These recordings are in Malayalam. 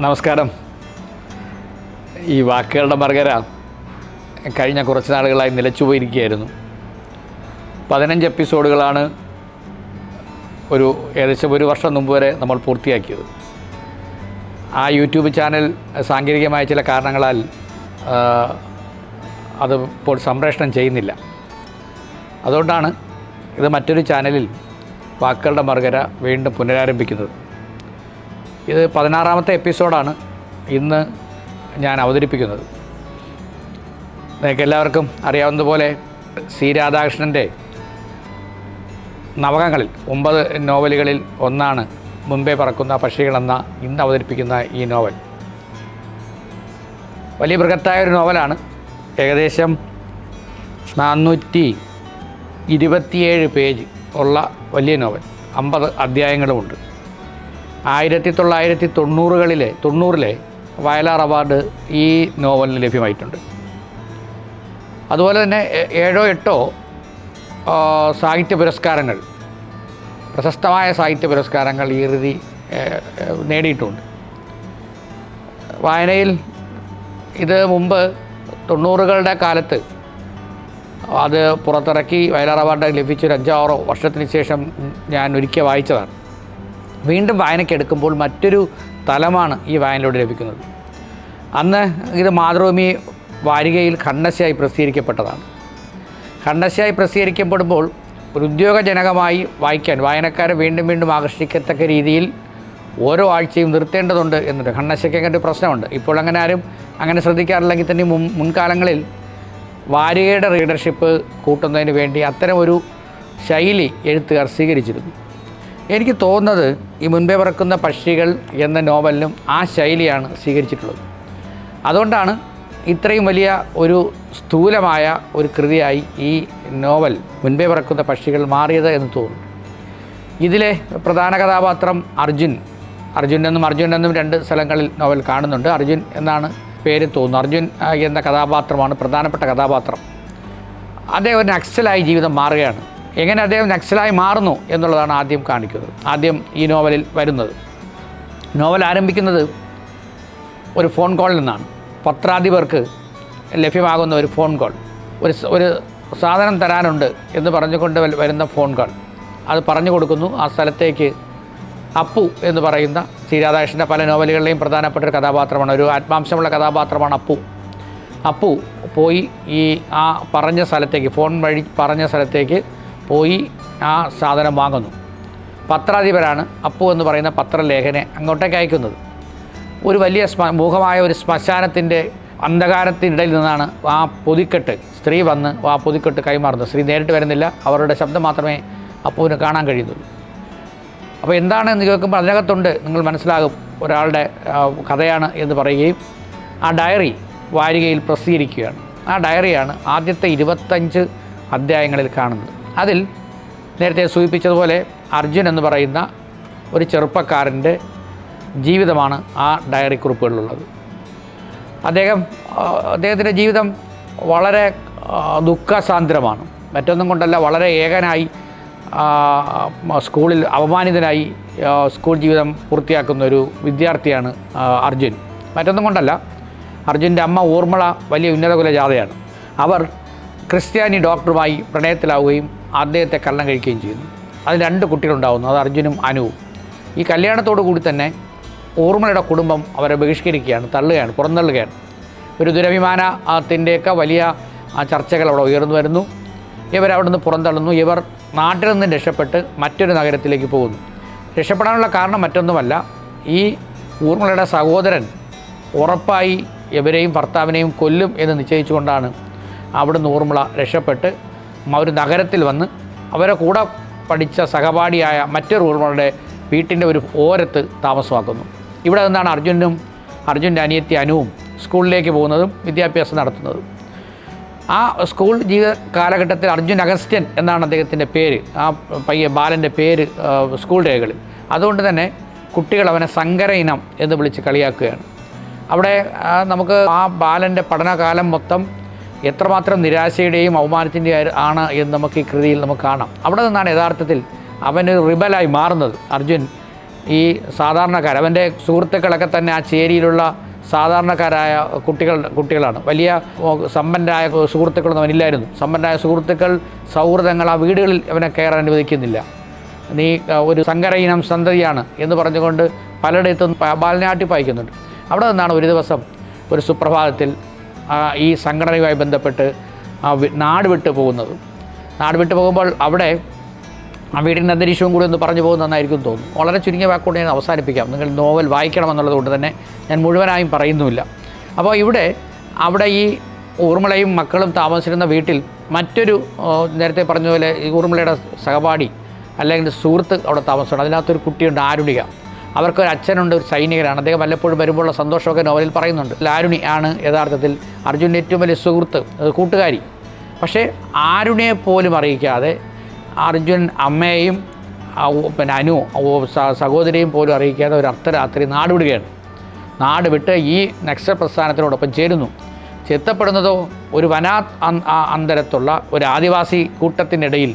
നമസ്കാരം. ഈ വാക്കുകളുടെ മർഗര കഴിഞ്ഞ കുറച്ച് നാളുകളായി നിലച്ചു പോയിരിക്കുകയായിരുന്നു. പതിനഞ്ച് എപ്പിസോഡുകളാണ് ഒരു ഏകദേശം ഒരു വർഷം മുമ്പ് വരെ നമ്മൾ പൂർത്തിയാക്കിയത്. ആ യൂട്യൂബ് ചാനൽ സാങ്കേതികമായ ചില കാരണങ്ങളാൽ അത് ഇപ്പോൾ സംപ്രേഷണം ചെയ്യുന്നില്ല. അതുകൊണ്ടാണ് ഇത് മറ്റൊരു ചാനലിൽ വാക്കുകളുടെ മറുകര വീണ്ടും പുനരാരംഭിക്കുന്നത്. ഇത് പതിനാറാമത്തെ എപ്പിസോഡാണ് ഇന്ന് ഞാൻ അവതരിപ്പിക്കുന്നത്. നിങ്ങൾക്ക് എല്ലാവർക്കും അറിയാവുന്നതുപോലെ സി രാധാകൃഷ്ണന്റെ നവകങ്ങളിൽ ഒമ്പത് നോവലുകളിൽ ഒന്നാണ് മുമ്പേ പറക്കുന്ന പക്ഷികളെന്ന ഇന്ന് അവതരിപ്പിക്കുന്ന ഈ നോവൽ. വലിയ ബൃഹത്തായ ഒരു നോവലാണ്. ഏകദേശം നാനൂറ്റി ഇരുപത്തിയേഴ് പേജ് ഉള്ള വലിയ നോവൽ. അമ്പത് അധ്യായങ്ങളുമുണ്ട്. ആയിരത്തി തൊള്ളായിരത്തി തൊണ്ണൂറുകളിലെ തൊണ്ണൂറിലെ വയലാർ അവാർഡ് ഈ നോവലിന് ലഭ്യമായിട്ടുണ്ട്. അതുപോലെ തന്നെ ഏഴോ എട്ടോ സാഹിത്യ പുരസ്കാരങ്ങൾ പ്രശസ്തമായ സാഹിത്യ പുരസ്കാരങ്ങൾ ഈ ഏ, നേടിയിട്ടുണ്ട്. വായനയിൽ ഇത് മുമ്പ് തൊണ്ണൂറുകളുടെ കാലത്ത് അത് പുറത്തിറക്കി വയലാർ അവാർഡ് ലഭിച്ചൊരു അഞ്ചാറോ വർഷത്തിന് ശേഷം ഞാൻ ഒരിക്കൽ വായിച്ചതാണ്. വീണ്ടും വായനയ്ക്കെടുക്കുമ്പോൾ മറ്റൊരു തലമാണ് ഈ വായനയിലൂടെ ലഭിക്കുന്നത്. അന്ന് ഇത് മാതൃഭൂമി വാരികയിൽ ഖണ്ഡശയായി പ്രസിദ്ധീകരിക്കപ്പെട്ടതാണ്. ഖണ്ഡശയായി പ്രസിദ്ധീകരിക്കപ്പെടുമ്പോൾ ഒരു ഉദ്യോഗജനകമായി വായിക്കാൻ വായനക്കാരെ വീണ്ടും വീണ്ടും ആകർഷിക്കത്തക്ക രീതിയിൽ ഓരോ ആഴ്ചയും നിർത്തേണ്ടതുണ്ട് എന്നുണ്ട്. ഖണ്ഡശയ്ക്ക് അങ്ങനെ ഒരു പ്രശ്നമുണ്ട്. ഇപ്പോൾ അങ്ങനെ ആരും അങ്ങനെ ശ്രദ്ധിക്കാറില്ലെങ്കിൽ തന്നെ മുൻ മുൻകാലങ്ങളിൽ വാരികയുടെ റീഡർഷിപ്പ് കൂട്ടുന്നതിന് വേണ്ടി അത്തരം ഒരു ശൈലി എഴുത്തുകാർ സ്വീകരിച്ചിരുന്നു. എനിക്ക് തോന്നുന്നത് ഈ മുൻപേ പറക്കുന്ന പക്ഷികൾ എന്ന നോവലിനും ആ ശൈലിയാണ് സ്വീകരിച്ചിട്ടുള്ളത്. അതുകൊണ്ടാണ് ഇത്രയും വലിയ ഒരു സ്ഥൂലമായ ഒരു കൃതിയായി ഈ നോവൽ മുൻപേ പറക്കുന്ന പക്ഷികൾ മാറിയത് എന്ന് തോന്നുന്നു. ഇതിലെ പ്രധാന കഥാപാത്രം അർജുൻ. അർജുൻ എന്നും അർജുൻ എന്നും രണ്ട് സ്ഥലങ്ങളിൽ നോവൽ കാണുന്നുണ്ട്. അർജുൻ എന്നാണ് പേര് തോന്നുന്നു. അർജുൻ എന്ന കഥാപാത്രമാണ് പ്രധാനപ്പെട്ട കഥാപാത്രം. അദ്ദേഹം ഒരു നക്സലായി ജീവിതം മാറുകയാണ്. എങ്ങനെ അദ്ദേഹം നക്സലായി മാറുന്നു എന്നുള്ളതാണ് ആദ്യം കാണിക്കുന്നത്. ആദ്യം ഈ നോവലിൽ വരുന്നത്. നോവൽ ആരംഭിക്കുന്നത് ഒരു ഫോൺ കോളിൽ നിന്നാണ്. പത്രാധിപർക്ക് ലഭ്യമാകുന്ന ഒരു ഫോൺ കോൾ. ഒരു സ- ഒരു സാധനം തരാനുണ്ട് എന്ന് പറഞ്ഞുകൊണ്ട് വരുന്ന ഫോൺ കോൾ. അത് പറഞ്ഞു കൊടുക്കുന്നു. ആ സ്ഥലത്തേക്ക് അപ്പു എന്ന് പറയുന്ന ശ്രീ രാധാകൃഷ്ണന്റെ പല നോവലുകളിലെയും പ്രധാനപ്പെട്ട ഒരു കഥാപാത്രമാണ്. ഒരു ആത്മാംശമുള്ള കഥാപാത്രമാണ് അപ്പു. അപ്പു പോയി ഈ ആ പറഞ്ഞ സ്ഥലത്തേക്ക് ഫോൺ വഴി പറഞ്ഞ സ്ഥലത്തേക്ക് പോയി ആ സാധനം വാങ്ങുന്നു. പത്രാധിപരാണ് അപ്പു എന്ന് പറയുന്ന പത്രലേഖനെ അങ്ങോട്ടേക്ക് അയക്കുന്നത്. ഒരു വലിയ സ്മ ഒരു ശ്മശാനത്തിന്റെ അന്ധകാരത്തിനിടയിൽ നിന്നാണ് ആ പൊതിക്കെട്ട് സ്ത്രീ വന്ന് ആ പൊതിക്കെട്ട് കൈമാറുന്നത്. സ്ത്രീ നേരിട്ട് വരുന്നില്ല അവരുടെ ശബ്ദം മാത്രമേ അപ്പുവിന് കാണാൻ കഴിയുന്നുള്ളൂ. അപ്പോൾ എന്താണ് എന്ന് കേൾക്കുമ്പോൾ അതിനകത്തുണ്ട് നിങ്ങൾ മനസ്സിലാകും ഒരാളുടെ കഥയാണ് എന്ന് പറയുകയും ആ ഡയറി വാരികയിൽ പ്രസിദ്ധീകരിക്കുകയാണ്. ആ ഡയറിയാണ് ആദ്യത്തെ ഇരുപത്തഞ്ച് അധ്യായങ്ങളിൽ കാണുന്നത്. അതിൽ നേരത്തെ സൂചിപ്പിച്ചതുപോലെ അർജുൻ എന്ന് പറയുന്ന ഒരു ചെറുപ്പക്കാരന്റെ ജീവിതമാണ് ആ ഡയറി കുറിപ്പുകളിലുള്ളത്. അദ്ദേഹം അദ്ദേഹത്തിന്റെ ജീവിതം വളരെ ദുഃഖസാന്ദ്രമാണ്. മറ്റൊന്നും കൊണ്ടല്ല വളരെ ഏകനായി സ്കൂളിൽ അപമാനിതനായി സ്കൂൾ ജീവിതം പൂർത്തിയാക്കുന്ന ഒരു വിദ്യാർത്ഥിയാണ് അർജുൻ. മറ്റൊന്നും കൊണ്ടല്ല അർജുന്റെ അമ്മ ഊർമ്മള വലിയ ഉന്നതകുല ജാഥയാണ്. അവർ ക്രിസ്ത്യാനി ഡോക്ടറുമായി പ്രണയത്തിലാവുകയും അദ്ദേഹത്തെ കള്ളം കഴിക്കുകയും ചെയ്യുന്നു. അതിൽ രണ്ട് കുട്ടികളുണ്ടാവുന്നു. അത് അർജുനും അനുവും. ഈ കല്യാണത്തോടു കൂടി തന്നെ ഊർമിളയുടെ കുടുംബം അവരെ ബഹിഷ്കരിക്കുകയാണ് തള്ളുകയാണ് പുറന്തള്ളുകയാണ്. ഒരു ദുരഭിമാനത്തിന്റെയൊക്കെ വലിയ ചർച്ചകൾ അവിടെ ഉയർന്നു വരുന്നു. ഇവർ അവിടെ നിന്ന് പുറന്തള്ളുന്നു. ഇവർ നാട്ടിൽ നിന്ന് രക്ഷപ്പെട്ട് മറ്റൊരു നഗരത്തിലേക്ക് പോകുന്നു. രക്ഷപ്പെടാനുള്ള കാരണം മറ്റൊന്നുമല്ല ഈ ഊർമ്മളയുടെ സഹോദരൻ ഉറപ്പായി ഇവരെയും ഭർത്താവിനെയും കൊല്ലും എന്ന് നിശ്ചയിച്ചുകൊണ്ടാണ് അവിടുന്ന് ഊർമിള രക്ഷപ്പെട്ട് ഒരു നഗരത്തിൽ വന്ന് അവരെ കൂടെ പഠിച്ച സഹപാഠിയായ മറ്റൊരു ഊർമിളയുടെ വീട്ടിന്റെ ഒരു ഓരത്ത് താമസമാക്കുന്നു. ഇവിടെ നിന്നാണ് അർജുനും അർജുന്റെ അനിയത്തി അനുവും സ്കൂളിലേക്ക് പോകുന്നതും വിദ്യാഭ്യാസം നടത്തുന്നതും. ആ സ്കൂൾ ജീവിത കാലഘട്ടത്തിൽ അർജുൻ അഗസ്റ്റ്യൻ എന്നാണ് അദ്ദേഹത്തിന്റെ പേര്. ആ പയ്യ ബാലന്റെ പേര് സ്കൂൾ രേഖകളിൽ. അതുകൊണ്ട് തന്നെ കുട്ടികൾ അവനെ സങ്കര ഇനം എന്ന് വിളിച്ച് കളിയാക്കുകയാണ്. അവിടെ നമുക്ക് ആ ബാലന്റെ പഠനകാലം മൊത്തം എത്രമാത്രം നിരാശയുടെയും അവമാനത്തിന്റെയും ആണ് എന്ന് നമുക്ക് ഈ കൃതിയിൽ നമുക്ക് കാണാം. അവിടെ നിന്നാണ് യഥാർത്ഥത്തിൽ അവന് റിബലായി മാറുന്നത്. അർജുൻ ഈ സാധാരണക്കാർ അവന്റെ സുഹൃത്തുക്കളൊക്കെ തന്നെ ആ ചേരിയിലുള്ള സാധാരണക്കാരായ കുട്ടികൾ കുട്ടികളാണ്. വലിയ സമ്പന്നരായ സുഹൃത്തുക്കളൊന്നും അവനില്ലായിരുന്നു. സമ്പന്നരായ സുഹൃത്തുക്കൾ സൗഹൃദങ്ങൾ ആ വീടുകളിൽ അവനെ കയറാൻ അനുവദിക്കുന്നില്ല. നീ ഒരു സങ്കര സന്തതിയാണ് എന്ന് പറഞ്ഞുകൊണ്ട് പലയിടത്തും ബാലനാട്ടി പായിക്കുന്നുണ്ട്. അവിടെ നിന്നാണ് ഒരു ദിവസം ഒരു സുപ്രഭാതത്തിൽ ഈ സംഘടനയുമായി ബന്ധപ്പെട്ട് ആ നാട് വിട്ടു പോകുന്നത്. നാട് വിട്ടു പോകുമ്പോൾ അവിടെ ആ വീടിന്റെ അന്തരീക്ഷവും കൂടി ഒന്ന് പറഞ്ഞു പോകുന്ന നന്നായിരിക്കും തോന്നുന്നു. വളരെ ചുരുങ്ങിയ വാക്കുകൊണ്ട് ഞാൻ അവസാനിപ്പിക്കാം. നിങ്ങൾ നോവൽ വായിക്കണമെന്നുള്ളത് കൊണ്ട് തന്നെ ഞാൻ മുഴുവനായും പറയുന്നുമില്ല. അപ്പോൾ ഇവിടെ അവിടെ ഈ ഊർമിളയും മക്കളും താമസിച്ചിരുന്ന വീട്ടിൽ മറ്റൊരു നേരത്തെ പറഞ്ഞതുപോലെ പോലെ ഈ ഊർമിളയുടെ സഹപാഠി അല്ലെങ്കിൽ സുഹൃത്ത് അവിടെ താമസമുണ്ട് അതിനകത്തൊരു കുട്ടിയുണ്ട് ആരുണിക. അവർക്കൊരു അച്ഛനുണ്ട് ഒരു സൈനികരാണ് അദ്ദേഹം വല്ലപ്പോഴും വരുമ്പോഴുള്ള സന്തോഷമൊക്കെ നോവലിൽ പറയുന്നുണ്ട്. ലാരുണി ആണ് യഥാർത്ഥത്തിൽ അർജുന്റെ ഏറ്റവും വലിയ സുഹൃത്ത് കൂട്ടുകാരി. പക്ഷേ ആരുണിയെ പോലും അറിയിക്കാതെ അർജുൻ അമ്മയെയും പിന്നെ അനു സഹോദരിയും പോലും അറിയിക്കാതെ ഒരു അർദ്ധരാത്രി നാട് വിടുകയാണ് നാട് വിട്ട് ഈ നക്സൽ പ്രസ്ഥാനത്തിനോടൊപ്പം ചേരുന്നു. ചെത്തപ്പെടുന്നതോ ഒരു വനാ അന്തരത്തുള്ള ഒരു ആദിവാസി കൂട്ടത്തിനിടയിൽ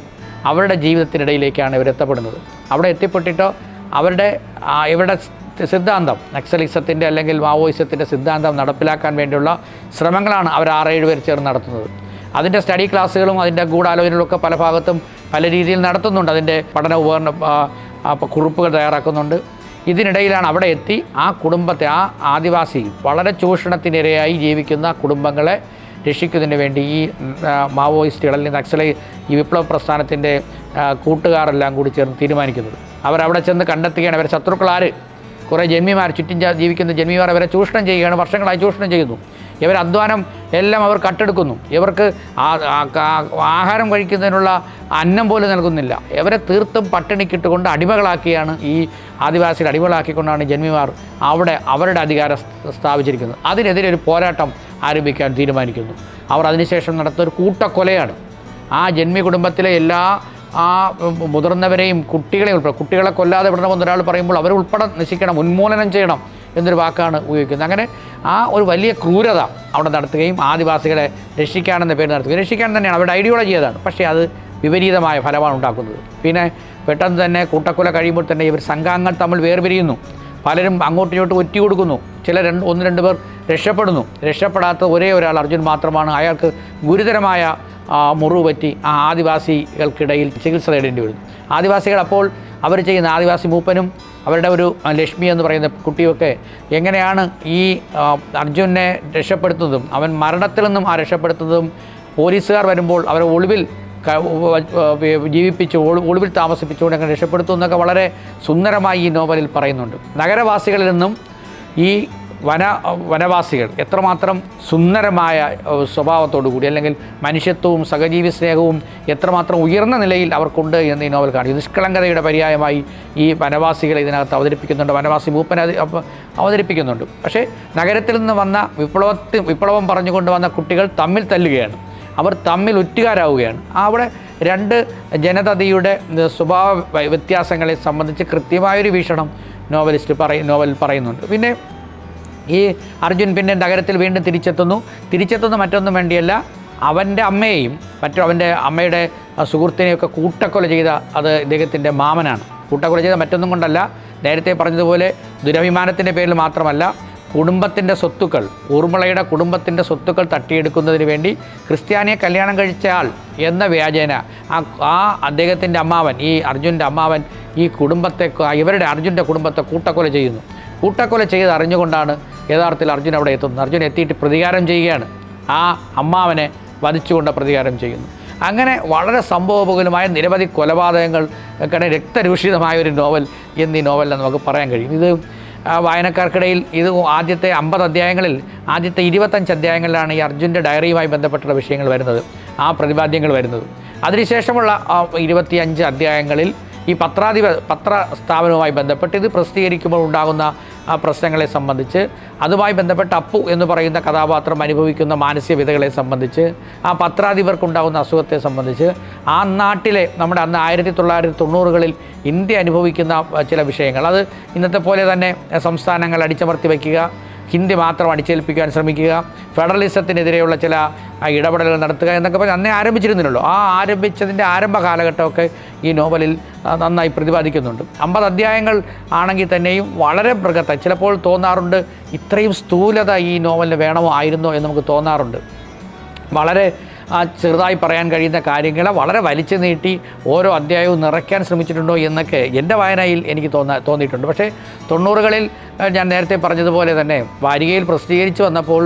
അവരുടെ ജീവിതത്തിനിടയിലേക്കാണ് ഇവരെത്തപ്പെടുന്നത് അവിടെ എത്തിപ്പെട്ടിട്ടോ അവരുടെ ഇവിടെ സിദ്ധാന്തം നക്സലിസത്തിന്റെ അല്ലെങ്കിൽ മാവോയിസത്തിന്റെ സിദ്ധാന്തം നടപ്പിലാക്കാൻ വേണ്ടിയുള്ള ശ്രമങ്ങളാണ് അവർ ആറേഴ് പേർ ചേർന്ന് നടത്തുന്നത്. അതിന്റെ സ്റ്റഡി ക്ലാസ്സുകളും അതിന്റെ ഗൂഢാലോചനകളൊക്കെ പല ഭാഗത്തും പല രീതിയിൽ നടത്തുന്നുണ്ട്. അതിന്റെ പഠന ഉപകരണ കുറിപ്പുകൾ തയ്യാറാക്കുന്നുണ്ട്. ഇതിനിടയിലാണ് അവിടെ എത്തി ആ കുടുംബത്തെ ആ ആദിവാസി വളരെ ചൂഷണത്തിനിരയായി ജീവിക്കുന്ന കുടുംബങ്ങളെ രക്ഷിക്കുന്നതിന് വേണ്ടി ഈ മാവോയിസ്റ്റുകൾ അല്ലെങ്കിൽ നക്സലൈ ഈ വിപ്ലവ പ്രസ്ഥാനത്തിന്റെ കൂട്ടുകാരെല്ലാം കൂടി ചേർന്ന് തീരുമാനിക്കുന്നത്. അവരവിടെ ചെന്ന് കണ്ടെത്തുകയാണ്. അവരെ ശത്രുക്കൾ ആര് കുറേ ജന്മിമാർ ചുറ്റും ജീവിക്കുന്ന ജന്മിമാർ അവരെ ചൂഷണം ചെയ്യുകയാണ് വർഷങ്ങളായി ചൂഷണം ചെയ്യുന്നു. ഇവർ അധ്വാനം എല്ലാം അവർ കട്ടെടുക്കുന്നു. ഇവർക്ക് ആഹാരം കഴിക്കുന്നതിനുള്ള അന്നം പോലും നൽകുന്നില്ല. ഇവരെ തീർത്തും പട്ടിണിക്കിട്ടുകൊണ്ട് അടിമകളാക്കിയാണ് ഈ ആദിവാസികൾ അടിമകളാക്കിക്കൊണ്ടാണ് ജന്മിമാർ അവിടെ അവരുടെ അധികാരം സ്ഥാപിച്ചിരിക്കുന്നത്. അതിനെതിരെ ഒരു പോരാട്ടം ആരംഭിക്കാൻ തീരുമാനിക്കുന്നു. അവർ അതിനുശേഷം നടത്തുന്ന ഒരു കൂട്ടക്കൊലയാണ്. ആ ജന്മി കുടുംബത്തിലെ എല്ലാ ആ മുതിർന്നവരെയും കുട്ടികളെ ഉൾപ്പെടെ കുട്ടികളെ കൊല്ലാതെ വിടണമെന്ന് ഒരാൾ പറയുമ്പോൾ അവരെ ഉൾപ്പെടെ നശിക്കണം ഉന്മൂലനം ചെയ്യണം എന്നൊരു വാക്കാണ് ഉപയോഗിക്കുന്നത്. അങ്ങനെ ആ ഒരു വലിയ ക്രൂരത അവിടെ നടത്തുകയും ആദിവാസികളെ രക്ഷിക്കാനെന്ന പേര് നടത്തുകയും രക്ഷിക്കാൻ തന്നെയാണ് അവരുടെ ഐഡിയോളജി അതാണ്. പക്ഷേ അത് വിപരീതമായ ഫലമാണ് ഉണ്ടാക്കുന്നത്. പിന്നെ പെട്ടെന്ന് തന്നെ കൂട്ടക്കൊല കഴിയുമ്പോൾ തന്നെ ഇവർ സംഘാംഗങ്ങൾ തമ്മിൽ വേർപിരിയുന്നു. പലരും അങ്ങോട്ടും ഇങ്ങോട്ടും ഒറ്റ കൊടുക്കുന്നു ചില രണ്ട് ഒന്ന് രണ്ട് പേർ രക്ഷപ്പെടുന്നു. രക്ഷപ്പെടാത്ത ഒരേ ഒരാൾ അർജുൻ മാത്രമാണ്. അയാൾക്ക് ഗുരുതരമായ ആ, മുറിവ് പറ്റി ആ ആദിവാസികൾക്കിടയിൽ ചികിത്സ തേടേണ്ടി വരുന്നു ആദിവാസികൾ അപ്പോൾ അവർ ചെയ്യുന്ന ആദിവാസി മൂപ്പനും അവരുടെ ഒരു ലക്ഷ്മി എന്ന് പറയുന്ന കുട്ടിയൊക്കെ എങ്ങനെയാണ് ഈ അർജുനെ രക്ഷപ്പെടുത്തുന്നതും അവൻ മരണത്തിൽ നിന്നും ആ രക്ഷപ്പെടുത്തുന്നതും പോലീസുകാർ വരുമ്പോൾ അവരെ ഒളിവിൽ ജീവിപ്പിച്ച് ഒളിവിൽ താമസിപ്പിച്ചുകൊണ്ട് അങ്ങനെ രക്ഷപ്പെടുത്തും എന്നൊക്കെ വളരെ സുന്ദരമായി ഈ നോവലിൽ പറയുന്നുണ്ട്. നഗരവാസികളിൽ നിന്നും ഈ വന വനവാസികൾ എത്രമാത്രം സുന്ദരമായ സ്വഭാവത്തോടു കൂടി അല്ലെങ്കിൽ മനുഷ്യത്വവും സഹജീവി സ്നേഹവും എത്രമാത്രം ഉയർന്ന നിലയിൽ അവർക്കുണ്ട് എന്ന് ഈ നോവൽ കാണിക്കും നിഷ്കളങ്കതയുടെ പര്യായമായി ഈ വനവാസികളെ ഇതിനകത്ത് അവതരിപ്പിക്കുന്നുണ്ട്. വനവാസി മൂപ്പൻ അവതരിപ്പിക്കുന്നുണ്ട്. പക്ഷേ നഗരത്തിൽ നിന്ന് വന്ന വിപ്ലവത്തിൽ വിപ്ലവം പറഞ്ഞുകൊണ്ട് വന്ന കുട്ടികൾ തമ്മിൽ തല്ലുകയാണ്. അവർ തമ്മിൽ ഒറ്റുകാരാവുകയാണ് അവിടെ രണ്ട് ജനതയുടെ സ്വഭാവ വ്യത്യാസങ്ങളെ സംബന്ധിച്ച് കൃത്യമായൊരു വീക്ഷണം നോവലിസ്റ്റ് പറയും നോവൽ പറയുന്നുണ്ട്. പിന്നെ ഈ അർജുൻ പിന്നെ നഗരത്തിൽ വീണ്ടും തിരിച്ചെത്തുന്നു. തിരിച്ചെത്തുന്ന മറ്റൊന്നും വേണ്ടിയല്ല. അവന്റെ അമ്മയെയും മറ്റു അവന്റെ അമ്മയുടെ സുഹൃത്തിനെയൊക്കെ കൂട്ടക്കൊല ചെയ്ത അത് ഇദ്ദേഹത്തിന്റെ മാമനാണ്. കൂട്ടക്കൊല ചെയ്ത മറ്റൊന്നും കൊണ്ടല്ല. നേരത്തെ പറഞ്ഞതുപോലെ ദുരഭിമാനത്തിന്റെ പേരിൽ മാത്രമല്ല കുടുംബത്തിന്റെ സ്വത്തുക്കൾ ഊർമിളയുടെ കുടുംബത്തിന്റെ സ്വത്തുക്കൾ തട്ടിയെടുക്കുന്നതിന് വേണ്ടി ക്രിസ്ത്യാനിയെ കല്യാണം കഴിച്ച ആൾ എന്ന വ്യാജേന ആ ആ അദ്ദേഹത്തിന്റെ അമ്മാവൻ ഈ അർജുന്റെ അമ്മാവൻ ഈ കുടുംബത്തെ ഇവരുടെ അർജുന്റെ കുടുംബത്തെ കൂട്ടക്കൊല ചെയ്യുന്നു. കൂട്ടക്കൊല ചെയ്ത് അറിഞ്ഞുകൊണ്ടാണ് യഥാർത്ഥത്തിൽ അർജുൻ അവിടെ എത്തുന്നു. അർജുൻ എത്തിയിട്ട് പ്രതികാരം ചെയ്യുകയാണ്. ആ അമ്മാവനെ വധിച്ചുകൊണ്ട് പ്രതികാരം ചെയ്യുന്നു. അങ്ങനെ വളരെ സംഭവപകുലമായ നിരവധി കൊലപാതകങ്ങൾ കട രക്തരൂഷിതമായ ഒരു നോവൽ എന്നീ നോവലിനെ നമുക്ക് പറയാൻ കഴിയും. ഇത് വായനക്കാർക്കിടയിൽ ഇത് ആദ്യത്തെ അമ്പത് അധ്യായങ്ങളിൽ ആദ്യത്തെ ഇരുപത്തഞ്ച് അധ്യായങ്ങളിലാണ് ഈ അർജുന്റെ ഡയറിയുമായി ബന്ധപ്പെട്ടുള്ള വിഷയങ്ങൾ വരുന്നത് ആ പ്രതിപാദ്യങ്ങൾ വരുന്നത്. അതിനുശേഷമുള്ള ഇരുപത്തിയഞ്ച് അധ്യായങ്ങളിൽ ഈ പത്രാധിപ പത്ര സ്ഥാപനവുമായി ബന്ധപ്പെട്ട് ഇത് പ്രസിദ്ധീകരിക്കുമ്പോൾ ഉണ്ടാകുന്ന ആ പ്രശ്നങ്ങളെ സംബന്ധിച്ച് അതുമായി ബന്ധപ്പെട്ട് അപ്പു എന്ന് പറയുന്ന കഥാപാത്രം അനുഭവിക്കുന്ന മാനസിക വിധകളെ സംബന്ധിച്ച് ആ പത്രാധിപർക്കുണ്ടാകുന്ന അസുഖത്തെ സംബന്ധിച്ച് ആ നാട്ടിലെ നമ്മുടെ അന്ന് ആയിരത്തി തൊള്ളായിരത്തി തൊണ്ണൂറുകളിൽ ഇന്ത്യ അനുഭവിക്കുന്ന ചില വിഷയങ്ങൾ. അത് ഇന്നത്തെ പോലെ തന്നെ സംസ്ഥാനങ്ങൾ അടിച്ചമർത്തി വയ്ക്കുക ഹിന്ദി മാത്രം അടിച്ചേൽപ്പിക്കാൻ ശ്രമിക്കുക ഫെഡറലിസത്തിനെതിരെയുള്ള ചില ആ ഇടപെടലുകൾ നടത്തുക എന്നൊക്കെ പറഞ്ഞ് അന്നേ ആരംഭിച്ചിരുന്നില്ലല്ലോ. ആ ആരംഭിച്ചതിന്റെ ആരംഭ കാലഘട്ടമൊക്കെ ഈ നോവലിൽ നന്നായി പ്രതിപാദിക്കുന്നുണ്ട്. അമ്പത് അധ്യായങ്ങൾ ആണെങ്കിൽ തന്നെയും വളരെ ബൃഹത്ത ചിലപ്പോൾ തോന്നാറുണ്ട് ഇത്രയും സ്ഥൂലത ഈ നോവലിന് വേണമോ ആയിരുന്നോ എന്ന് നമുക്ക് തോന്നാറുണ്ട്. വളരെ ചെറുതായി പറയാൻ കഴിയുന്ന കാര്യങ്ങളെ വളരെ വലിച്ചു നീട്ടി ഓരോ അധ്യായവും നിറയ്ക്കാൻ ശ്രമിച്ചിട്ടുണ്ടോ എന്നൊക്കെ എന്റെ വായനയിൽ എനിക്ക് തോന്നാ തോന്നിയിട്ടുണ്ട്. പക്ഷേ തൊണ്ണൂറുകളിൽ ആ, ഞാൻ നേരത്തെ പറഞ്ഞതുപോലെ തന്നെ വാരികയിൽ പ്രസിദ്ധീകരിച്ച് വന്നപ്പോൾ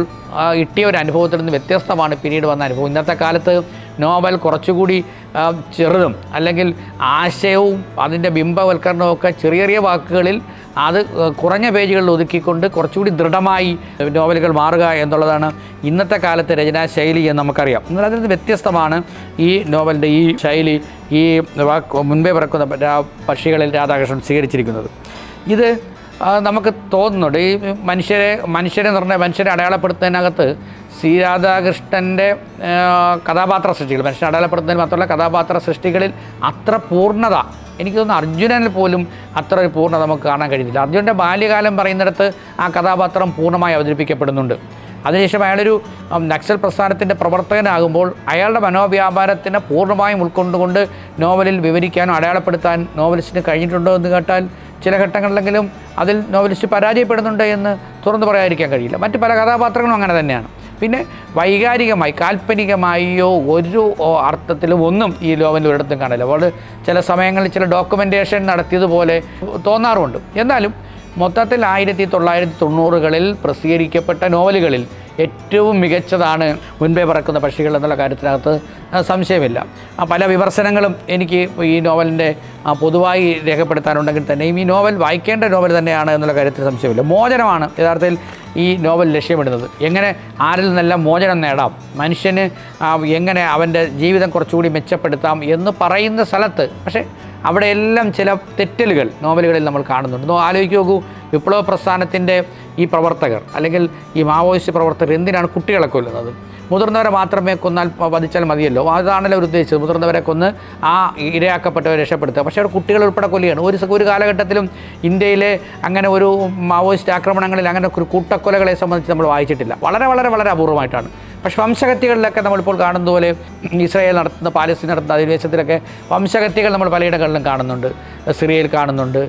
ഇട്ടിയ ഒരു അനുഭവത്തിൽ നിന്ന് വ്യത്യസ്തമാണ് പിന്നീട് വന്ന അനുഭവം. ഇന്നത്തെ കാലത്ത് നോവൽ കുറച്ചുകൂടി ചെറുതും അല്ലെങ്കിൽ ആശയവും അതിന്റെ ബിംബവൽക്കരണവും ഒക്കെ ചെറിയ ചെറിയ വാക്കുകളിൽ അത് കുറഞ്ഞ പേജുകളിൽ ഒതുക്കിക്കൊണ്ട് കുറച്ചുകൂടി ദൃഢമായി നോവലുകൾ മാറുക എന്നുള്ളതാണ് ഇന്നത്തെ കാലത്തെ രചനാ ശൈലി എന്ന് നമുക്കറിയാം. എന്നാൽ അതിൽ വ്യത്യസ്തമാണ് ഈ നോവലിന്റെ ഈ ശൈലി ഈ മുൻപേ പിറക്കുന്ന പക്ഷികളിൽ രാധാകൃഷ്ണൻ സ്വീകരിച്ചിരിക്കുന്നത്. ഇത് നമുക്ക് തോന്നുന്നുണ്ട്. ഈ മനുഷ്യരെ മനുഷ്യരെ നിർണയ മനുഷ്യരെ അടയാളപ്പെടുത്തുന്നതിനകത്ത് സി രാധാകൃഷ്ണന്റെ കഥാപാത്ര സൃഷ്ടികൾ മനുഷ്യരെ അടയാളപ്പെടുത്തുന്നതിന് മാത്രമല്ല കഥാപാത്ര സൃഷ്ടികളിൽ അത്ര പൂർണത എനിക്ക് തോന്നുന്നു അർജുനനിൽ പോലും അത്ര ഒരു പൂർണത നമുക്ക് കാണാൻ കഴിയുന്നില്ല അർജുനന്റെ ബാല്യകാലം പറയുന്നിടത്ത് ആ കഥാപാത്രം പൂർണമായി അവതരിപ്പിക്കപ്പെടുന്നുണ്ട്. അതിനുശേഷം അയാളൊരു നക്സൽ പ്രസ്ഥാനത്തിന്റെ പ്രവർത്തകനാകുമ്പോൾ അയാളുടെ മനോവ്യാപാരത്തിനെ പൂർണമായും ഉൾക്കൊണ്ടുകൊണ്ട് നോവലിൽ വിവരിക്കാനോ അടയാളപ്പെടുത്താൻ നോവലിസ്റ്റിന് കഴിഞ്ഞിട്ടുണ്ടോ എന്ന് കേട്ടാൽ ചില ഘട്ടങ്ങളിലെങ്കിലും അതിൽ നോവലിസ്റ്റ് പരാജയപ്പെടുന്നുണ്ട് എന്ന് തുറന്നു പറയാതിരിക്കാൻ കഴിയില്ല. മറ്റ് പല കഥാപാത്രങ്ങളും അങ്ങനെ തന്നെയാണ്. പിന്നെ വൈകാരികമായി കാൽപ്പനികമായോ ഒരു അർത്ഥത്തിലും ഒന്നും ഈ നോവലിൽ ഒരിടത്തും കാണില്ല. വളരെ ചില സമയങ്ങളിൽ ചില ഡോക്യുമെന്റേഷൻ നടത്തിയതുപോലെ തോന്നാറുമുണ്ട്. എന്നാലും മൊത്തത്തിൽ ആയിരത്തി തൊള്ളായിരത്തി തൊണ്ണൂറുകളിൽ പ്രസിദ്ധീകരിക്കപ്പെട്ട നോവലുകളിൽ ഏറ്റവും മികച്ചതാണ് മുൻപേ പറക്കുന്ന പക്ഷികൾ എന്നുള്ള കാര്യത്തിനകത്ത് സംശയമില്ല. പല വിമർശനങ്ങളും എനിക്ക് ഈ നോവലിന്റെ പൊതുവായി രേഖപ്പെടുത്താനുണ്ടെങ്കിൽ തന്നെയും ഈ നോവൽ വായിക്കേണ്ട നോവൽ തന്നെയാണ് എന്നുള്ള കാര്യത്തിൽ സംശയമില്ല. മോചനമാണ്. യഥാർത്ഥത്തിൽ ഈ നോവൽ ലക്ഷ്യമിടുന്നത്. എങ്ങനെ ആരിൽ നിന്നെല്ലാം മോചനം നേടാം? മനുഷ്യന് എങ്ങനെ അവന്റെ ജീവിതം കുറച്ചുകൂടി മെച്ചപ്പെടുത്താം എന്ന് പറയുന്ന സ്ഥലത്ത്. പക്ഷേ അവിടെയെല്ലാം ചില തെറ്റലുകൾ നോവലുകളിൽ നമ്മൾ കാണുന്നുണ്ട്. ആലോചിച്ച് നോക്കൂ. വിപ്ലവ പ്രസ്ഥാനത്തിന്റെ ഈ പ്രവർത്തകർ അല്ലെങ്കിൽ ഈ മാവോയിസ്റ്റ് പ്രവർത്തകർ എന്തിനാണ് കുട്ടികളെ കൊല്ലുന്നത്? മുതിർന്നവരെ മാത്രമേ കൊന്നാൽ വധിച്ചാൽ മതിയല്ലോ. അതാണല്ലോ അവർ ഉദ്ദേശിച്ചത്. മുതിർന്നവരെ കൊന്ന് ആ ഇരയാക്കപ്പെട്ടവരെ രക്ഷപ്പെടുത്തുക. പക്ഷേ അവർ കുട്ടികൾ ഉൾപ്പെടെ കൊല്ലുകയാണ്. ഒരു ഒരു കാലഘട്ടത്തിലും ഇന്ത്യയിലെ അങ്ങനെ ഒരു മാവോയിസ്റ്റ് ആക്രമണങ്ങളിൽ അങ്ങനെ ഒരു കൂട്ടക്കൊലകളെ സംബന്ധിച്ച് നമ്മൾ വായിച്ചിട്ടില്ല. വളരെ വളരെ വളരെ അപൂർവമായിട്ടാണ്. പക്ഷേ വംശഹത്യകളിലൊക്കെ നമ്മളിപ്പോൾ കാണുന്ന പോലെ ഇസ്രായേൽ നടത്തുന്ന പാലസ്തീൻ നടത്തുന്ന അധിനിവേശത്തിലൊക്കെ വംശഹത്യകൾ നമ്മൾ പലയിടങ്ങളിലും കാണുന്നുണ്ട്. സിറിയയിൽ കാണുന്നുണ്ട്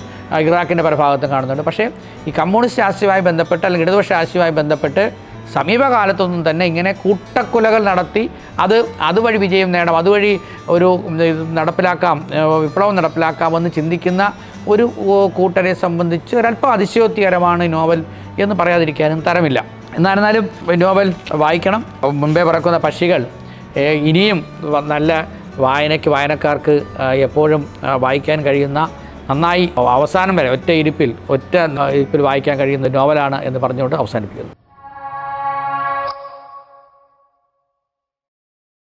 ഇറാഖിന്റെ പല ഭാഗത്തും കാണുന്നുണ്ട്. പക്ഷേ ഈ കമ്മ്യൂണിസ്റ്റ് രാഷ്ട്രീയവുമായി ബന്ധപ്പെട്ട് അല്ലെങ്കിൽ ഇടതുപക്ഷ രാഷ്ട്രീയവുമായി ബന്ധപ്പെട്ട് സമീപകാലത്തൊന്നും തന്നെ ഇങ്ങനെ കൂട്ടക്കൊലകൾ നടത്തി അത് അതുവഴി വിജയം നേടാം അതുവഴി ഒരു നടപ്പിലാക്കാം വിപ്ലവം നടപ്പിലാക്കാമെന്ന് ചിന്തിക്കുന്ന ഒരു കൂട്ടരെ സംബന്ധിച്ച് ഒരല്പം അതിശയോക്തികരമാണ് നോവൽ എന്ന് പറയാതിരിക്കാനും തരമില്ല. എന്നായിരുന്നാലും നോവൽ വായിക്കണം. മുമ്പേ പറക്കുന്ന പക്ഷികൾ ഇനിയും നല്ല വായനയ്ക്ക് വായനക്കാർക്ക് എപ്പോഴും വായിക്കാൻ കഴിയുന്ന നന്നായി അവസാനം വരെ ഒറ്റ ഇരിപ്പിൽ ഒറ്റ ഇരിപ്പിൽ വായിക്കാൻ കഴിയുന്ന നോവലാണ് എന്ന് പറഞ്ഞുകൊണ്ട് അവസാനിപ്പിക്കുന്നു.